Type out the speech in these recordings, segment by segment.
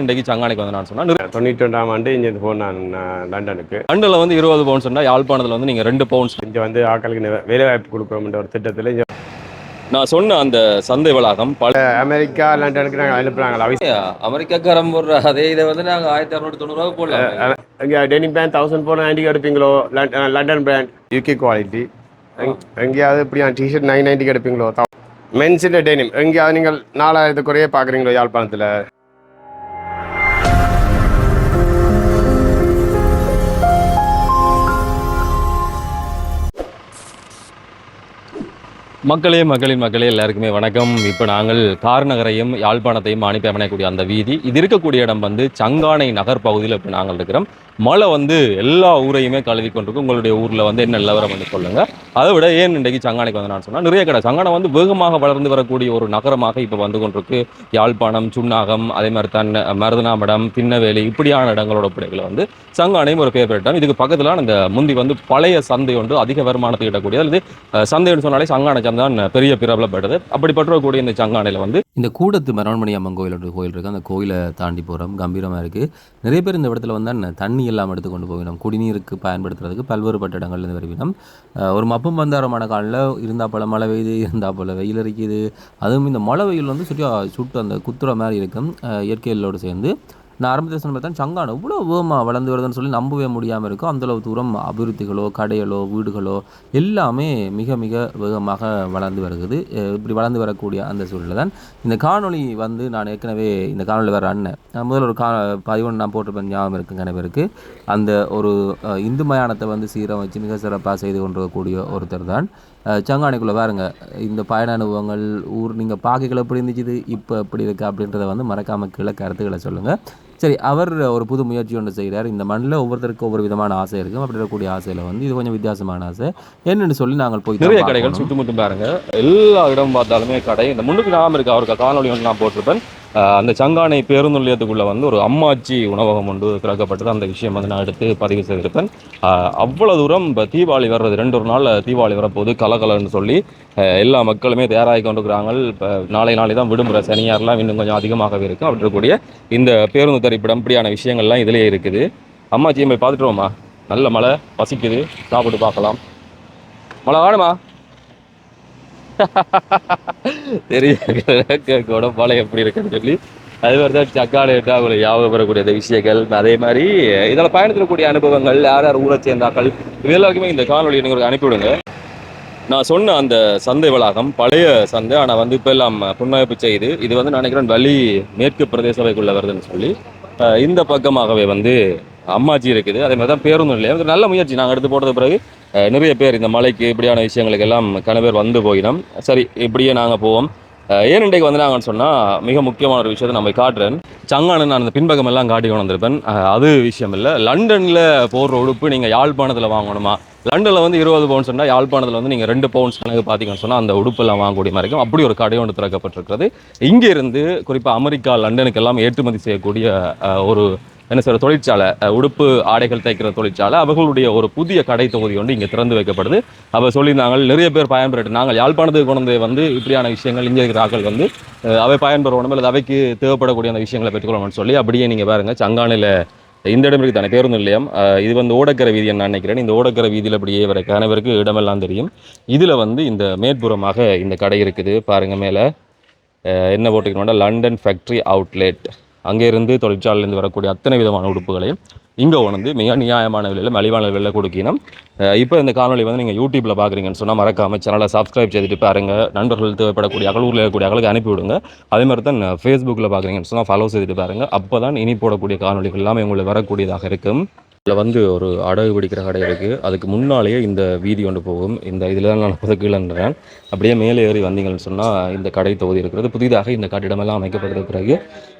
ஏன் இன்றைக்கு சங்கானைக்கு வந்து நான் சொன்னா தொண்ணூற்றி ரெண்டாம் ஆண்டு இங்கே போனேன் நான் லண்டனுக்கு. லண்டனில் வந்து இருபது பவுன்ஸ் சொன்னா யாழ்ப்பாணத்தில் வந்து நீங்கள் ரெண்டு பவுன்ஸ் இங்கே வந்து ஆட்களுக்கு நி- வேலை வாய்ப்பு கொடுக்குறோம்ன்ற ஒரு திட்டத்தில் இங்கே நான் சொன்ன அந்த சந்தை வளாகம் பல அமெரிக்கா லண்டனுக்கு நாங்கள் அனுப்புகிறாங்களா அமெரிக்காக்காரன் போடுற அதே இதை வந்து நாங்கள் ஆயிரத்தி அறுநூற்றி தொண்ணூறுவா போடலாம். இங்கே டெனிம் பேண்ட் தௌசண்ட் போன நைன்ட்டிக்கு எடுப்பீங்களோ? London London brand UK quality எங்கேயாவது இப்படியா டிஷர்ட் நைன் நைன்ட்டிக்கு எடுப்பீங்களோ? மென்ஸில் டெனிம் எங்கேயாவது நீங்கள் நாலாயிரத்து குறைய பார்க்குறீங்களோ யாழ்ப்பாணத்தில்? மக்களே மக்களின் மக்களே எல்லாருக்குமே வணக்கம். இப்போ நாங்கள் கார்நகரையும் யாழ்ப்பாணத்தையும் அனுப்பி அமையக்கூடிய அந்த வீதி இது இருக்கக்கூடிய இடம் வந்து சங்கானை நகர் பகுதியில் இப்போ நாங்கள் இருக்கிறோம். மழை வந்து எல்லா ஊரையுமே கழுவி கொண்டிருக்கும் உங்களுடைய ஊரில் வந்து என்ன நிலவரம் வந்து சொல்லுங்கள் அதை விட ஏன் இன்றைக்கு சங்கானைக்கு வந்து நான் சொன்னால் நிறைய கடை சங்கானை வந்து வேகமாக வளர்ந்து வரக்கூடிய ஒரு நகரமாக இப்போ வந்து கொண்டிருக்கு. யாழ்ப்பாணம் சுன்னாகம் அதே மாதிரி தான் மருதனாமடம் திண்ணவேலி இப்படியான இடங்களோட பிள்ளைகளை வந்து சங்கானையும் ஒரு பேர் பெற்றான் இதுக்கு பக்கத்தில் அந்த முந்தி வந்து பழைய சந்தை ஒன்று அதிக வருமானத்தை ஈட்டக்கூடிய அல்லது சந்தைன்னு சொன்னாலே சங்கானை சந்தை தான் பெரிய பிரபலப்பட்டது. அப்படிப்பட்டக்கூடிய இந்த சங்கானையில் வந்து இந்த கூடத்து மரவண்மணி அம்மன் கோயில் ஒரு கோயில் இருக்குது அந்த கோயிலை தாண்டி போகிறோம் கம்பீரமாக இருக்குது நிறைய பேர் இந்த இடத்துல வந்து அண்ணன் தண்ணி எல்லாம் எடுத்து கொண்டு போகணும். குடிநீருக்கு பயன்படுத்துறதுக்கு பல்வேறுபட்ட இடங்கள்லேருந்து வருவினோம் அஹ் ஒரு மப்பம் பந்தாரமான காலில் இருந்தால் போல மழை பெய்யுது இருந்தால் போல வெயில் அடிக்குது அதுவும் இந்த மழை வெயில் வந்து சுற்றியா சுட்டு அந்த குத்துற மாதிரி இருக்கும். இயற்கையிலோடு சேர்ந்து நான் ஆரம்பத்தில் சொன்ன பார்த்தா சங்கானம் இவ்வளோ வேகமாக வளர்ந்து வருதுன்னு சொல்லி நம்பவே முடியாமல் இருக்கும். அந்தளவு தூரம் அபிவிருத்திகளோ கடைகளோ வீடுகளோ எல்லாமே மிக மிக வேகமாக வளர்ந்து வருகிறது இப்படி வளர்ந்து வரக்கூடிய அந்த சூழ்நிலை தான். இந்த காணொளி வந்து நான் ஏற்கனவே இந்த காணொலி வர அண்ணன். நான் முதல்ல ஒரு கா பதிவொன்று நான் போட்டிருப்பேன் ஞாபகம் இருக்குங்க கணவருக்கு அந்த ஒரு இந்து மயானத்தை வந்து சீரமைச்சு மிக சிறப்பாக செய்து கொண்டிருக்கக்கூடிய ஒருத்தர் தான். சங்கானைக்குள்ளே பாருங்க இந்த பயண அனுபவங்கள் ஊர் நீங்கள் பார்க்கல எப்படி இருந்துச்சு இப்போ எப்படி இருக்குது அப்படின்றத வந்து மறக்காம கீழே கருத்துக்களை சொல்லுங்கள் சரி அவர் ஒரு புது முயற்சி ஒன்று செய்கிறார் இந்த மண்ணில் ஒவ்வொருத்தருக்கும் ஒவ்வொரு விதமான ஆசை இருக்கும் அப்படி இருக்கக்கூடிய ஆசையில் வந்து இது கொஞ்சம் வித்தியாசமான ஆசை. என்னன்னு சொல்லி நாங்கள் போய் நிறைய கடைகள். சுற்றுமுற்றும் பாருங்க. எல்லா இடம் பார்த்தாலுமே கடை. இந்த முன்னுக்கு ஞாபகம் இருக்கு. அவருக்கு காணொலி ஒன்று நான் போட்டிருப்பேன். அந்த சங்கானை பேருந்து நிலையத்துக்குள்ளே வந்து ஒரு அம்மாச்சி உணவகம் ஒன்று திறக்கப்பட்டது. அந்த விஷயம் வந்து நான் எடுத்து பதிவு செய்திருப்பேன். அவ்வளோ தூரம் இப்போ தீபாவளி வர்றது ரெண்டு ஒரு நாள் தீபாவளி வரப்போகுது கலகலன்னு சொல்லி எல்லா மக்களுமே தயாராகி கொண்டிருக்கிறாங்க இப்போ நாளை நாளை தான் விடுமுறை சனியாரெலாம் இன்னும் கொஞ்சம் அதிகமாகவே இருக்கும் அப்படி இருக்கக்கூடிய இந்த பேருந்து தரிப்பிடம் இப்படியான விஷயங்கள்லாம் இதிலே இருக்குது. அம்மாச்சி போய் பார்த்துட்டுருவோமா நல்ல மழை பசிக்குது. சாப்பிட்டு பார்க்கலாம். மழை வேணுமா தெரிய கூட எப்படி இருக்குன்னு சொல்லி அது மாதிரி தான் சக்காடு ஒரு அவங்களை ஞாபகப்படக்கூடிய அந்த விஷயங்கள். அதே மாதிரி இதில் பயணத்திடக்கூடிய அனுபவங்கள் யார் யார் ஊரை சேர்ந்தாக்கள் இது எல்லாருக்குமே இந்த காணொலி நீங்கள் அனுப்பிவிடுங்க நான் சொன்ன அந்த சந்தை வளாகம் பழைய சந்தை ஆனால் வந்து இப்போ எல்லாம் புன்னமைப்பு செய்து இது வந்து நினைக்கிறேன் வலி மேற்கு பிரதேச சபைக்குள்ள வருதுன்னு சொல்லி இந்த பக்கமாகவே வந்து அம்மாச்சி இருக்குது. அதே மாதிரி தான் பேருந்து நிலையம் நல்ல முயற்சி. நாங்கள் எடுத்து போட்டது பிறகு நிறைய பேர் இந்த மலைக்கு இப்படியான விஷயங்களுக்கு எல்லாம் கன பேர் வந்து போயினோம் சரி இப்படியே நாங்கள் போவோம். ஏன் இன்றைக்கு வந்தாங்கன்னு சொன்னால் மிக முக்கியமான ஒரு விஷயத்தை நம்ம காட்டுறேன். சங்கானு நான் அந்த பின்பக்கம் எல்லாம் காட்டி கொண்டு வந்திருப்பேன். அது விஷயம் இல்லை. லண்டனில் போடுற உடுப்பு நீங்கள் யாழ்ப்பாணத்தில் வாங்கணுமா? லண்டனில் வந்து இருபது பவுன்ஸ் இருந்தால் யாழ்ப்பாணத்தில் வந்து நீங்கள் ரெண்டு பவுன்ஸ் கணக்கு பார்த்தீங்கன்னு சொன்னால் அந்த உடுப்பெல்லாம் வாங்கக்கூடிய மாதிரி இருக்கும். அப்படி ஒரு கடை ஒன்று திறக்கப்பட்டிருக்கிறது. இங்கே இருந்து குறிப்பாக அமெரிக்கா லண்டனுக்கு எல்லாம் ஏற்றுமதி செய்யக்கூடிய ஒரு என்ன சொல்கிற தொழிற்சாலை உடுப்பு ஆடைகள் தைக்கிற தொழிற்சாலை அவர்களுடைய ஒரு புதிய கடை தொகுதி வந்து இங்கே திறந்து வைக்கப்படுது. அப்போ சொல்லியிருந்தாங்க நிறைய பேர் பயன்பெற்று நாங்கள் யாழ்ப்பாணத்துக்கு கொண்டு வந்து இப்படியான விஷயங்கள் இங்கே இருக்கிற ஆக்கள் வந்து அவை பயன்பெறணும் அல்லது அவைக்கு தேவைப்படக்கூடிய அந்த விஷயங்களை பெற்றுக்கொள்ளணும்னு சொல்லி அப்படியே நீங்கள் பாருங்கள் சங்கானில் இந்த இடம் இருக்குது தானே பேருந்து நிலையம். இது வந்து ஓடக்கரை வீதி நான் நினைக்கிறேன். இந்த ஓடக்கரை வீதியில் அப்படியே வர கணவருக்கு இடமெல்லாம் தெரியும். இதில் வந்து இந்த மேற்புறமாக இந்த கடை இருக்குது. பாருங்கள் மேலே என்ன போட்டுக்கணும்னா லண்டன் ஃபேக்ட்ரி அவுட்லெட் அங்கேருந்து தொழிற்சாலையிலேருந்து வரக்கூடிய அத்தனை விதமான உடுப்புகளையும் இங்கே உணர்ந்து மிக நியாயமான விலையில் மலிவான விலையில் கொடுக்கணும். இப்போ இந்த காணொளி வந்து நீங்கள் யூடியூப்பில் பார்க்குறீங்கன்னு சொன்னால் மறக்காமல் சேனலை சப்ஸ்கிரைப் செய்துட்டு பாருங்க. நண்பர்கள் தேவைப்படக்கூடிய அகலூரில் இருக்கக்கூடிய அகலுக்கு அனுப்பி விடுங்க. அதே மாதிரி தான் ஃபேஸ்புக்கில் பார்க்குறீங்கன்னு சொன்னால் ஃபாலோ செய்துட்டு பாருங்க. அப்போ தான் இனி போடக்கூடிய காணொளிகள் எல்லாமே உங்களுக்கு வரக்கூடியதாக இருக்கும். இதில் வந்து ஒரு அடகு பிடிக்கிற கடை இருக்குது அதுக்கு முன்னாலேயே இந்த வீதி கொண்டு போகும். இந்த இதில் தான் நான் இப்போது கீழன்றேன். அப்படியே மேலே ஏறி வந்தீங்கன்னு சொன்னால் இந்த கடை தொகுதி இருக்கிறது. புதிதாக இந்த கட்டிடமெல்லாம் அமைக்கப்பட்ட பிறகு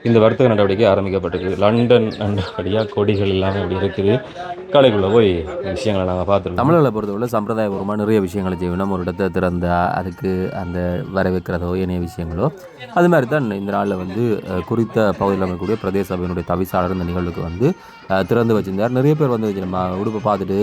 இந்த வர்த்தக நடவடிக்கை ஆரம்பிக்கப்பட்டிருக்கு. லண்டன் நல்லபடியாக கொடிகள் எல்லாமே அப்படி இருக்குது. கடைக்குள்ளே போய் விஷயங்களை நாங்கள் பார்த்துருக்கோம். தமிழர்களை பொறுத்தவரை சம்பிரதாயபூர்வமாக நிறைய விஷயங்களை செய்யணும். ஒரு இடத்தை திறந்தா அதுக்கு அந்த வரவேற்கிறதோ ஏனைய விஷயங்களோ. அது மாதிரி தான் இந்த நாளில் வந்து குறித்த பகுதியில் அமைக்கக்கூடிய பிரதேச சபையினுடைய தவிசாளர் இந்த நிகழ்வுக்கு வந்து திறந்து வச்சிருந்தார். நிறைய பேர் வந்து நம்ம உடுப்பை பார்த்துட்டு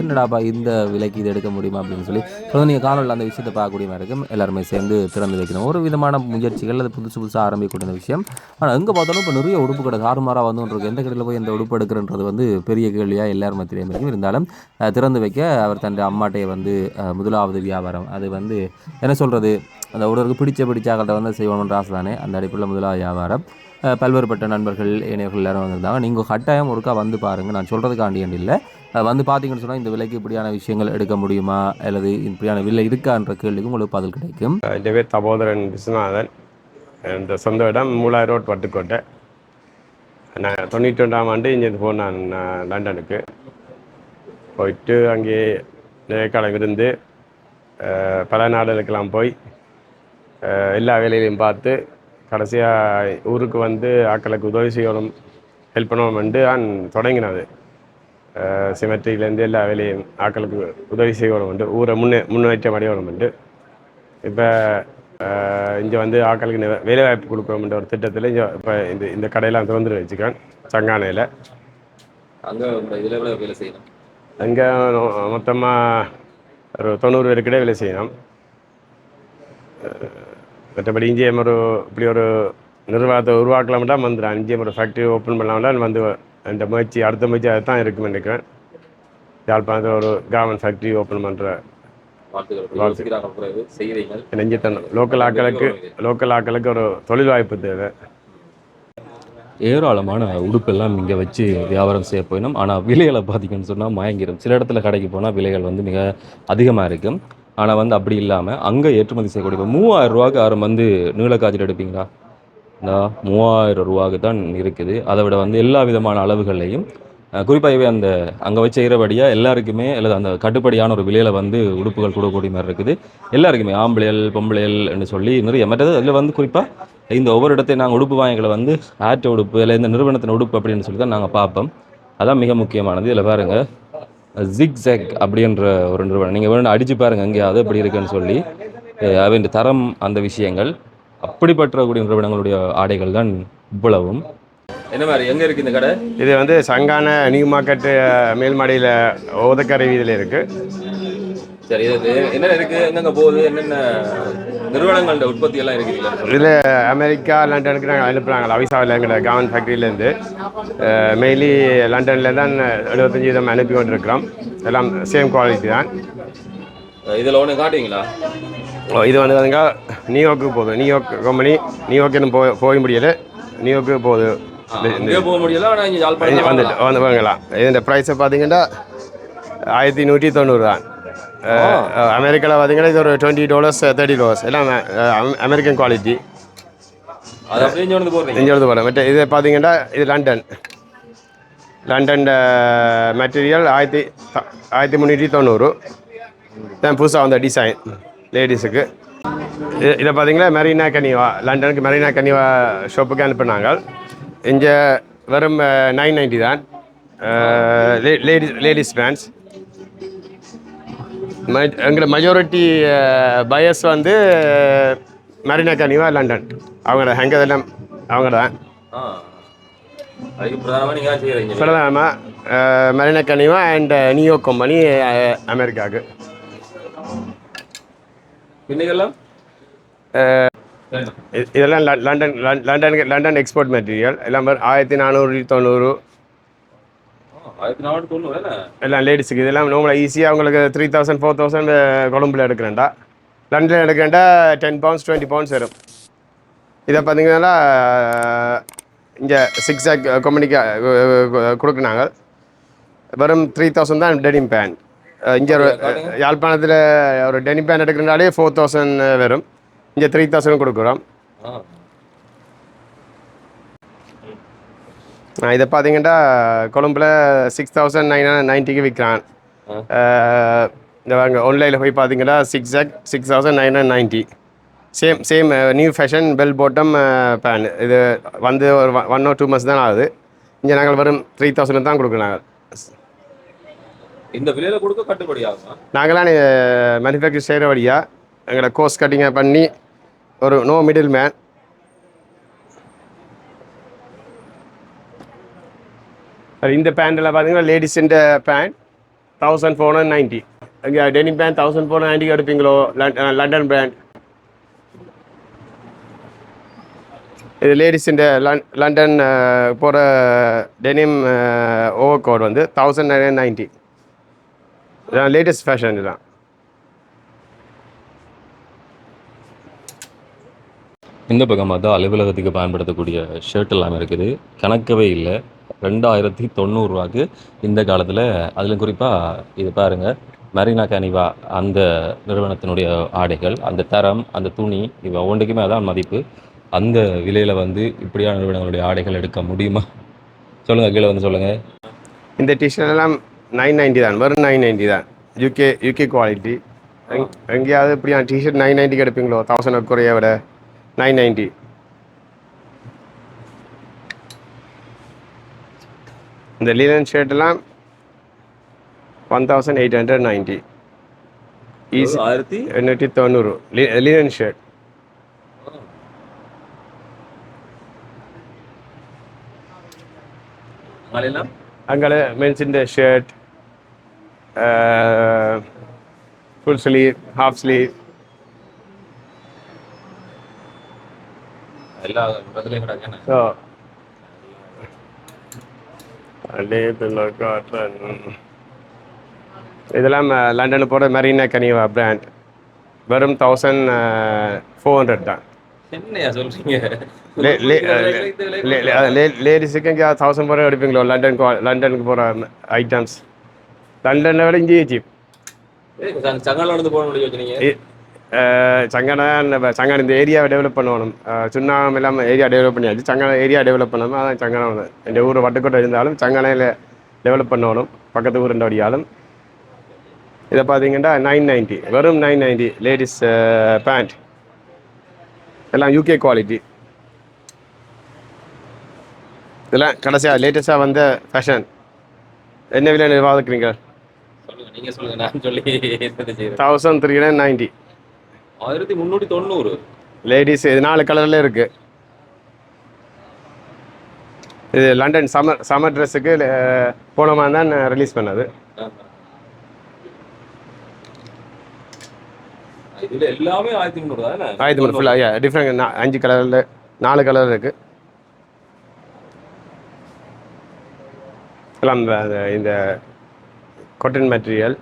என்னடாப்பா இந்த விலைக்கு இது எடுக்க முடியுமா அப்படின்னு சொல்லி தொடர்ந்து நீங்கள் காணொலியில் அந்த விஷயத்தை பார்க்கக்கூடிய மாதிரி இருக்கும். எல்லாருமே சேர்ந்து திறந்து வைக்கணும். ஒரு விதமான முயற்சிகள் அது புதுசு புதுசாக ஆரம்பிக்கக்கூடிய விஷயம். ஆனால் எங்கே பார்த்தாலும் இப்போ நிறைய உடுப்பு கடை தாறுமாறாக வந்து இருக்கு எந்த கடையில் போய் எந்த உடுப்பு எடுக்கிறன்றது வந்து பெரிய கேள்வியாக எல்லாரும் மத்தியிலையும் இருக்கும். இருந்தாலும் திறந்து வைக்க அவர் தன் அம்மாட்டையை வந்து முதலாவது வியாபாரம். அது வந்து என்ன சொல்கிறது அந்த ஒருவருக்கு பிடிச்ச பிடிச்சாக்கிட்ட வந்து செய்வோம்ன்ற ஆசை தானே. அந்த அடிப்படையில் முதலாவது வியாபாரம். பல்வேறுபட்ட நண்பர்கள் இணையர்கள் எல்லாரும் வந்திருந்தாங்க. நீங்கள் கட்டாயம் ஒருக்கா வந்து பாருங்கள் நான் சொல்கிறதுக்காண்டி இல்லை. வந்து பார்த்தீங்கன்னு சொன்னால் இந்த விலைக்கு இப்படியான விஷயங்கள் எடுக்க முடியுமா? அல்லது இப்படியான விலை இருக்கான்ற கேள்விக்கு உங்களுக்கு பதில் கிடைக்கும். என் பேர் தபோதரன் விஸ்வநாதன். இந்த சொந்த இடம் மூலாயிரம் ரோட் பட்டுக்கோட்டை நான் தொண்ணூற்றி ரெண்டாம் ஆண்டு இங்கே போனேன் நான் லண்டனுக்கு. போயிட்டு அங்கே நேர்காலம் இருந்து பல நாடுகளுக்கெல்லாம் போய் எல்லா வேலையிலையும் பார்த்து கடைசியாக ஊருக்கு வந்து ஆக்களுக்கு உதவி செய்யணும் ஹெல்ப் பண்ணணும்னு நான் தொடங்கினது. சிமெட்ரியிலேருந்து எல்லா வேலையும் ஆக்களுக்கு உதவி செய்யணும்ண்டு ஊரை முன்னே முன்னேற்றம் அடையணும்ண்டு இப்போ இங்கே வந்து ஆக்களுக்கு நெ- வேலைவாய்ப்பு கொடுக்கணும்ன்ற ஒரு திட்டத்தில் இங்கே இப்போ இந்த இந்த கடையெல்லாம் திறந்து வச்சுக்கேன் சங்கானையில். அங்கே வேலை செய்யணும்? அங்கே மொத்தமாக ஒரு தொண்ணூறு பேருக்கிட்ட வேலை செய்யணும். மற்றபடி இங்கே ஒரு இப்படி ஒரு நிர்வாகத்தை உருவாக்கலாம்டா வந்துடுறேன் இங்கே ஒரு ஃபேக்ட்ரி ஓப்பன் பண்ணலாம்டா வந்து அந்த முயற்சி அடுத்த முயற்சி அதை தான் இருக்குன்னு நினைக்கிறேன். யாழ்ப்பாணத்தில் ஒரு கவர்மெண்ட் ஃபேக்ட்ரி ஓப்பன் பண்ணுற நெஞ்சத்தனம் லோக்கல் ஆக்களுக்கு லோக்கல் ஆக்களுக்கு ஒரு தொழில் வாய்ப்பு தேவை. ஏராளமான உடுப்பெல்லாம் இங்கே வச்சு வியாபாரம் செய்ய போயிடும் ஆனால் விலைகளை பார்த்தீங்கன்னு சொன்னால் மயங்கிடும் சில இடத்துல கடைக்கு போனால் விலைகள் வந்து மிக அதிகமாக இருக்கும். ஆனால் வந்து அப்படி இல்லாமல் அங்கே ஏற்றுமதி செய்யக்கூடிய இப்போ மூவாயிரம் ரூபாய்க்கு யாரும் வந்து நீளக்காய்ச்சல் எடுப்பீங்களா? இந்த மூவாயிரம் ரூபாய்க்கு தான் இருக்குது. அதை விட வந்து எல்லா விதமான அளவுகள்லையும் குறிப்பாகவே அந்த அங்கே வச்ச செய்கிறபடியாக எல்லாருக்குமே அல்லது அந்த கட்டுப்படியான ஒரு விலையில் வந்து உடுப்புகள் கொடுக்கக்கூடிய மாதிரி இருக்குது. எல்லாருக்குமே ஆம்பளையல் பொம்பளையல்னு சொல்லி நிறைய மற்றது அதில் வந்து குறிப்பாக இந்த ஒவ்வொரு இடத்தையும் நாங்கள் உடுப்பு வாங்கிகளை வந்து ஆற்று உடுப்பு இல்லை இந்த நிறுவனத்தின் உடுப்பு அப்படின்னு சொல்லி தான் நாங்கள் பார்ப்போம். அதான் மிக முக்கியமானது. இதில் பாருங்கள் ஜிக்ஸாக் அப்படின்ற ஒரு நிறுவனம். நீங்கள் வேணும் அடித்து பாருங்கள் எங்கேயாவது எப்படி இருக்குன்னு சொல்லி. அவன் தரம் அந்த விஷயங்கள். அப்படிப்பட்டக்கூடிய நிறுவனங்களுடைய ஆடைகள் தான் இவ்வளவும். என்ன மாதிரி எங்கே இருக்குது இந்த கடை? இது வந்து சங்கான நியூ மார்க்கெட்டு மேல்மாடியில் ஓதக்கரை வீதியில் இருக்குது சரி இது என்ன இருக்கு? எங்கெங்க போகுது? என்னென்ன நிறுவனங்களோட உற்பத்தி எல்லாம் இருக்குதுல்ல இதில் அமெரிக்கா லண்டனுக்கு நாங்கள் அனுப்புகிறாங்க அவிசாவில் எங்களோட கவர்மெண்ட் ஃபேக்ட்ரியிலேருந்து மெயின்லி லண்டனில் தான் எழுபத்தஞ்சி விதம் அனுப்பி கொண்டிருக்கிறோம். எல்லாம் சேம் குவாலிட்டி தான். இதில் ஒன்று காட்டுவீங்களா? ஓ, இது வந்து வந்துங்க நியூயார்க்கு போகுது. நியூயார்க் கம்பெனி நியூயார்க் இன்னும் போய் போய் முடியல. நியூயார்க்கு போகுது. போக வந்துட்டு வந்து வாங்கலாம். இந்த ப்ரைஸை பார்த்தீங்கன்னா ஆயிரத்தி நூற்றி தொண்ணூறு தான். அமெரிக்காவில் பார்த்தீங்கன்னா இது ஒரு டுவெண்ட்டி டாலர்ஸ் தேர்ட்டி டாலர்ஸ் எல்லாம் அமெ- அமெரிக்கன் குவாலிட்டி அது அப்படியே இங்கே வந்து போகிறேன் மற்ற இது பார்த்தீங்கன்னா இது லண்டன் லண்டன் மெட்டீரியல் ஆயிரத்தி ஆயிரத்தி முந்நூற்றி தொண்ணூறு. தான் புதுசாக வந்த டிசைன் லேடிஸுக்கு இது இதை பார்த்தீங்கன்னா மெரினா கனிவா லண்டனுக்கு மெரினா கனிவா ஷாப்புக்கு அனுப்புனாங்க. இங்கே வெறும் நைன் நைன்ட்டி தான். லேடிஸ் லேடிஸ் பேண்ட்ஸ் எங்களோட மெஜாரிட்டி பயஸ் வந்து மெரினா கனிவா லண்டன். அவங்களோட ஹெங்க எல்லாம் அவங்க தான். பிரதானமாக மெரினா கனிவா அண்ட் நியூ கம்பெனி அமெரிக்காவுக்கு இதெல்லாம் லண்- லண்டன் லண்- லண்டனுக்கு லண்டன் எக்ஸ்போர்ட் மெட்டீரியல் எல்லாம் ஆயிரத்தி நானூறு தொண்ணூறு ஆயிரத்தி நானூற்றி தொண்ணூறு என்ன எல்லாம் லேடிஸுக்கு இதெல்லாம் நார்மலாக ஈஸியாக உங்களுக்கு த்ரீ தௌசண்ட் ஃபோர் தௌசண்ட் கொழும்புல எடுக்கிறேன்டா. லண்டனில் எடுக்கிறேன்டா டென் பவுண்ட்ஸ் டுவெண்ட்டி பவுண்ட்ஸ் வரும். இதை பார்த்தீங்கன்னா இங்கே சிக்ஸ் ஆக் கம்பெனிக்கு கொடுக்குறாங்க. வெறும் த்ரீ தௌசண்ட் தான் டெனிம் பேன் இங்கே ஒரு யாழ்ப்பாணத்தில் ஒரு டெனிம் பேன் எடுக்கிறனாலே ஃபோர் தௌசண்ட் வரும். இங்கே த்ரீ தௌசண்ட் கொடுக்குறோம். இதை பார்த்தீங்கன்னா கொழும்புல சிக்ஸ் தௌசண்ட் நைன் நைன்ட்டிக்கு விற்கிறான் இந்த வாங்க ஆன்லைனில் போய் பார்த்தீங்கன்னா six jack six thousand nine ninety same same new fashion bell bottom pant இது வந்து ஒரு ஒன் ஆர் டூ மந்த்ஸ் தான் ஆகுது. இங்கே நாங்கள் வெறும் த்ரீ தௌசண்ட் தான் கொடுக்குறோம் நாங்கள். இந்த விலையில கொடுக்க கட்டுப்படி ஆகுமா? நாங்களாம் மேனுஃபேக்சர் செய்கிற வழியாக எங்களோட கோர்ஸ் கட்டிங்கை பண்ணி ஒரு நோ மிடில் மேன் இந்த பேண்டில் பார்த்தீங்கன்னா லேடிஸுன்ற pant thousand four hundred ninety இங்கே டெனிம் பேண்ட் தௌசண்ட் ஃபோர் நைன்ட்டிக்கு எடுப்பீங்களோ? லண்டன் பிராண்ட் இது லேடிஸுன்ற லன் லண்டன் போகிற டெனிம் ஓவர் கோட் வந்து தௌசண்ட் நைன் நைன்ட்டி இதான் லேட்டஸ்ட் ஃபேஷன் இதுதான் இந்த பக்கம் பார்த்தா அலுவலகத்துக்கு பயன்படுத்தக்கூடிய ஷர்ட் எல்லாமே இருக்குது. கணக்கவே இல்லை. ரெண்டாயிரத்தி தொண்ணூறுரூவாக்கு இந்த காலத்தில் அதில் குறிப்பாக இது பாருங்கள் மரீனா கனிவா அந்த நிறுவனத்தினுடைய ஆடைகள் அந்த தரம் அந்த துணி இவ ஒவ்வொன்றுக்குமே அதான் மதிப்பு. அந்த விலையில் வந்து இப்படியான நிறுவனங்களுடைய ஆடைகள் எடுக்க முடியுமா? சொல்லுங்கள் கீழே வந்து சொல்லுங்கள் இந்த டிஷர்ட் எல்லாம் நைன் நைன்ட்டி தான் வெறும் நைன் நைன்ட்டி தான். யூகே யூகே குவாலிட்டி எங்கேயாவது இப்படியான டிஷர்ட் நைன் நைன்ட்டிக்கு எடுப்பீங்களோ? தௌசண்ட் குறைய விட நைன் நைன்ட்டி இந்த லீலன் ஷர்ட் எல்லாம் one thousand eight hundred ninety easy ஆயிரத்தி எண்ணூற்றி தொண்ணூறு லீலன் ஷர்ட் நாளையெல்லாம் அங்கே மென்ஸிൻ്റെ shirt full sleeve half sleeve எல்லா இடத்துலையும் ஸோ அலேபில் காட்டன் இதெல்லாம் லண்டனில் போகிற மெரீனா கனிவா பிராண்ட் வெறும் தௌசண்ட் ஃபோர் ஹண்ட்ரட் தான். என்னையா லே- லேடிஸுக்கு இங்கே தௌசண்ட் போகிற எடுப்பீங்களோ? லண்டன் லண்டனுக்கு போகிற ஐட்டம்ஸ் லண்டனை விட இங்கேயே சீப் போக முடியும் சங்கனா சங்கன இந்த ஏரியாவை டெவலப் பண்ணணும். அஹ் சுண்ணாம்பு இல்லாமல் ஏரியா டெவலப் பண்ணியாச்சு. சங்கன ஏரியா டெவலப் பண்ணணும் அதான் சங்கனா வந்து என் ஊர் வட்டுக்கோட்டை இருந்தாலும் சங்கனையில் டெவலப் பண்ணணும். பக்கத்து ஊருண்ட வடியாலும் இதை பார்த்தீங்கன்னா நைன் நைன்ட்டி வெறும் நைன் நைன்ட்டி லேடிஸ் பேண்ட் எல்லாம் யூகே குவாலிட்டி இதெல்லாம் கடைசியாக லேட்டஸ்ட்டாக வந்த ஃபேஷன் என்ன விலை நிர்வாகிக்கிறீங்க சொல்லுங்க நீங்க சொல்லுங்க. நான் சொல்லி தௌசண்ட் த்ரீ ஹண்ட்ரட் நைன்ட்டி ஆயிரத்தி முந்நூற்றி தொண்ணூறு. லேடிஸ் இது நாலு கலர்ல இருக்கு. இது லண்டன் சம்மர் சம்மர் ட்ரெஸ்ஸுக்கு போன மாதிரி தான் ரிலீஸ் பண்ணது. இதுல எல்லாமே ஆயிரத்தி முந்நூறு தானே? ஆயிரத்தி மூணு ஃபுல்லாக டிஃப்ரெண்ட் அஞ்சு கலரில் நாலு கலர் இருக்கு. எல்லாம் இந்த கொட்டன் மெட்டீரியல்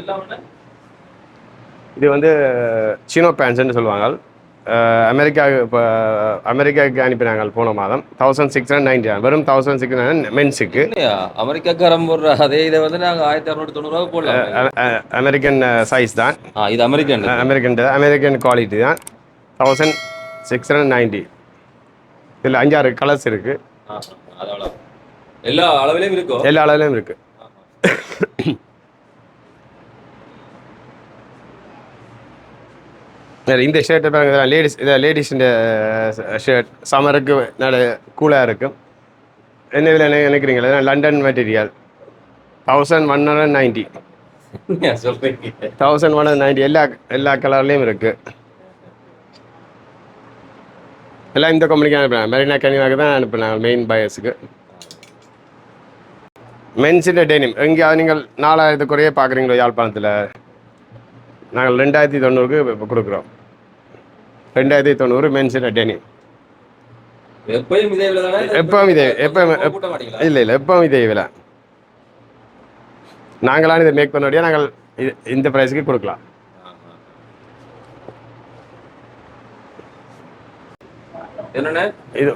எல்லாமே இது வந்து சீனோ பேண்ட்ஸ்ன்னு சொல்லுவாங்க அமெரிக்கா இப்போ அமெரிக்காவுக்கு அனுப்பினாங்க போன மாதம். தௌசண்ட் சிக்ஸ் ஹண்ட்ரட் நைன்டி வெறும் தௌசண்ட் சிக்ஸ் ஹண்ட்ரட் மென்ஸுக்கு அமெரிக்காக்காரன் போடுற அதே இதை வந்து நாங்க ஆயிரத்தி அறுநூற்றி தொண்ணூறுவா போடலாம். அமெரிக்கன் சைஸ் தான். இது அமெரிக்கன் அமெரிக்கன் அமெரிக்கன் குவாலிட்டி தான். தௌசண்ட் சிக்ஸ் ஹண்ட்ரட் நைன்டி இதில் அஞ்சாறு கலர்ஸ் இருக்குது எல்லா அளவிலையும் இருக்கும் எல்லா அளவுலையும் இருக்குது வேறு இந்த ஷர்ட்டை பாருங்க இதெல்லாம் லேடிஸ் இதில் லேடிஸுடைய ஷர்ட் சம்மருக்கு நல்ல கூலாக இருக்கும். என்ன இதில் நினைக்கிறீங்களா இதெல்லாம் London material thousand one hundred ninety thousand one hundred ninety எல்லா எல்லா கலர்லேயும் இருக்குது எல்லாம் இந்த கம்பெனிக்கு அனுப்புனாங்க மெரினா கனிவாக்கு தான் அனுப்புனாங்க மெயின் பயர்ஸுக்கு மென்ஸில் டெனிம் எங்கேயாவது நீங்கள் நாலாயிரத்து குறைய பார்க்குறீங்களோ யாழ்ப்பாணத்தில்? நாங்கள் ரெண்டாயிரத்தி தொண்ணூறுக்கு இப்போ கொடுக்குறோம். ரெண்டாயிரத்தி தொண்ணூறு மென்ஸில் டெனிம் எப்பயும் இதே எப்பவும் இதே எப்பவும் இல்லை இல்லை எப்பவும் இதே விலை. நாங்களாம் இதை மேக் பண்ண நாங்கள் இந்த ப்ரைஸுக்கு கொடுக்கலாம். இது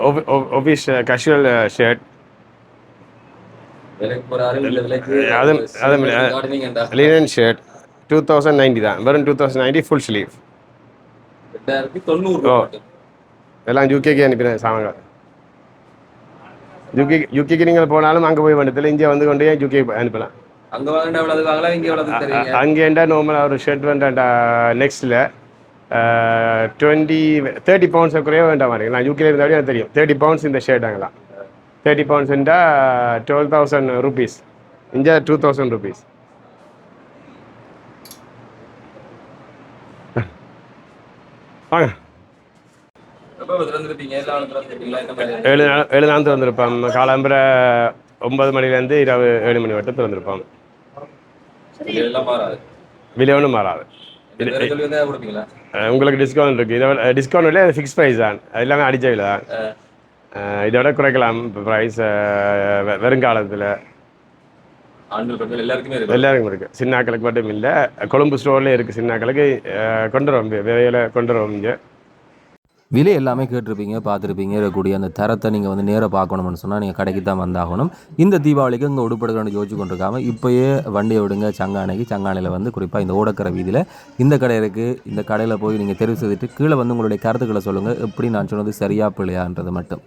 ஒபிஷ் கேஷுவல் ஷர்ட் விலைக்கு போற அறிவு விலைக்கு அது- அது- காட்டுனீங்கடா linen shirt two thousand ninety தான். வெறும் two thousand ninety full sleeve தொண்ணூறு எல்லாம் யூகேக்கு அனுப்பினேன் சாமாங்க யூகே யூகேக்கு நீங்கள் போனாலும் அங்கே போய் வந்துட்டு இங்கே வந்து கொண்டு யூகே அனுப்பலாம். அங்க வாங்கினா எவ்வளவு வாங்கலாம் இங்க எவ்வளவு அங்கேண்டா நார்மலாக ஒரு ஷர்ட் வேண்டாண்டா நெக்ஸ்ட்டில் டுவெண்ட்டி தேர்ட்டி பவுண்ட்ஸ் குறைய வேண்டாம் மாதிரி நான் யூகேல இருந்தாலும் எனக்கு தெரியும். தேர்ட்டி பவுண்ட்ஸ் இந்த ஷர்ட் அங்கெல்லாம். தேர்ட்டி பவுண்ட்ஸ்ண்டா டுவெல் தௌசண்ட் ருபீஸ் இங்கே டூ தௌசண்ட் ருபீஸ் வாங்க. ஏழு நாள் ஏழு நாள் திறந்திருப்போம். காலம்பரை ஒன்பது மணிலேருந்து இரவு ஏழு மணி வரைக்கும் மாறாது. விலை ஒன்றும் மாறாது. உங்களுக்கு டிஸ்கவுண்ட் இருக்குது இதை டிஸ்கவுண்ட் இல்லை ஃபிக்ஸ் ப்ரைஸ் தான். அது எல்லாமே அடிச்ச விலை தான். இதோட குறைக்கலாம். ப்ரைஸ் வெறுங்காலத்தில் எல்லாருக்குமே இருக்கு. சின்னாக்களுக்கு மட்டும் இல்லை கொழும்பு ஸ்டோர்லேயே இருக்குது சின்னாக்களுக்கு கொண்டு வரோம். விலையில் கொண்டு வரோம் இங்கே. விலை எல்லாமே கேட்டிருப்பீங்க பார்த்துருப்பீங்க. இருக்கக்கூடிய அந்த தரத்தை நீங்கள் வந்து நேராக பார்க்கணும்னு சொன்னால் நீங்கள் கடைக்கு தான் வந்தாகணும். இந்த தீபாவளிக்கு இங்கே உடுப்படுக்கணும்னு யோசிச்சு கொண்டிருக்காம இப்போயே வண்டியை விடுங்க. சங்கானைக்கு சங்கானையில் வந்து குறிப்பாக இந்த ஓடக்கரை வீதியில் இந்த கடை இருக்குது இந்த கடையில் போய் நீங்கள் தெரிவு செய்துட்டு கீழே வந்து உங்களுடைய கருத்துக்களை சொல்லுங்கள் எப்படி நான் சொன்னது சரியா பிள்ளையான்றது மட்டும்.